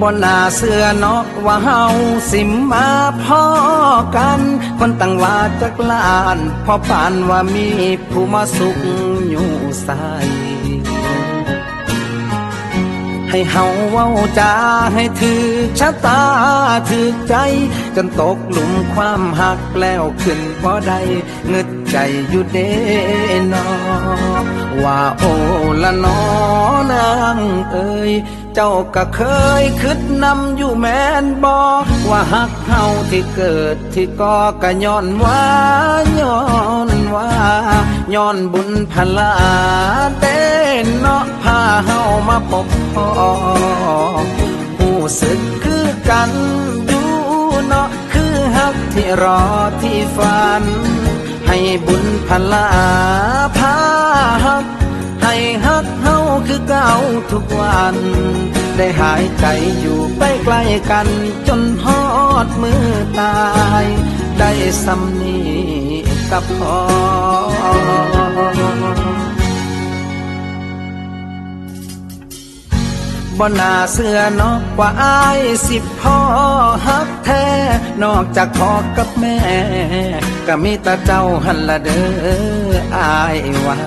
บนหน้าเสื้อเนาะว่าเฮาสิมาพ่อกัน คนตั้งว่าจักลานพอปานว่ามีผู้มาสุขอยู่ใสให้เฮาเว้าจาให้ถือชะตาถือใจ จนตกหลุมความหักแล้วขึ้นพอได้เงึดใจอยู่เด้นอ ว่าโอละนอนางเอ้ยเจ้าก็เคยคิดนำอยู่แม่นบอกว่าหักเฮาที่เกิดที่ก่อก็ย้อนว่าย้อนว่าย้อนบุญพลาเต้นเนาะพาเฮามาพบพ่อผู้สึกคือกันอยู่เนาะคือหักที่รอที่ฝัน ให้บุญพลาพา ให้ฮักเฮาคือเก่าทุกวัน ได้หายใจอยู่ใกล้ใกล้ๆกัน จนฮอดมือตาย ได้สำนีกับพอ บ่น่าเสื้อนอกว่าอายสิพ่อฮักแท้ นอกจากพ่อกับแม่ ก็มีแต่เจ้าหันละเด้ออายว่า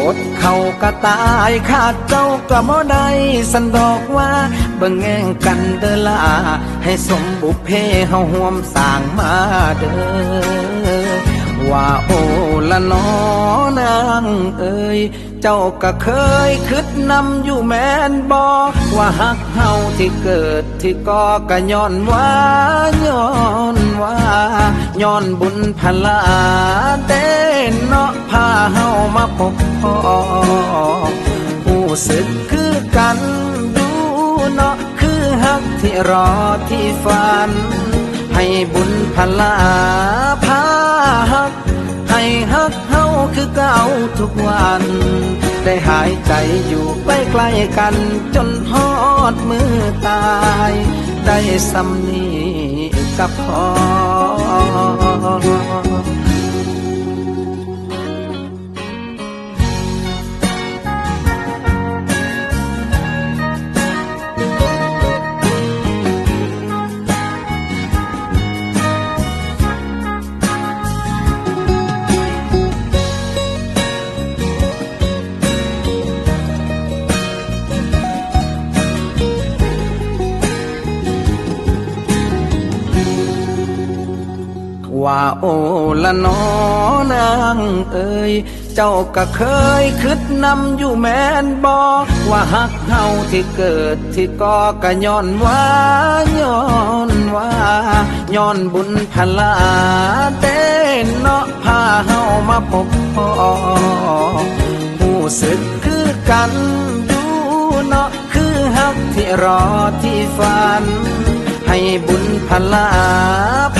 อดเขาก็ตายขาดเจ้าก็บ่ได้สันดอกว่าเบิ่งแง่งกันเด้อล่ะให้สมบุพเพเฮาห่วมสร้างมาเด้อ ว่าโอละนอนางเอ้ยเจ้าก็เคยคิดนำอยู่แม่นบอกว่าหักเฮาที่เกิดที่ก่อก็ย้อนว่าย้อนว่าย้อนบุญพลาเต้นเนาะพาเฮามาพบพ่อผู้สึกคือกันดูเนาะคือหักที่รอที่ฝัน ให้บุญพลาพ ให้ฮักเฮาคือเก่าทุกวัน ได้หายใจอยู่ใกล้ใกล้ๆกัน จนฮอดมือตาย ได้สำนีกับพอ ว่าโอละนอนางเอ้ยเจ้าก็เคยคิดนำอยู่แม่นบอกว่าหักเฮาที่เกิดที่ก่อก็ย้อนว่าย้อนว่าย้อนบุญพลาเต้นเนาะพาเฮามาพบพ่อผู้สึกคือกันอยู่เนาะคือหักที่รอที่ฝัน ให้บุญพลาพาหัก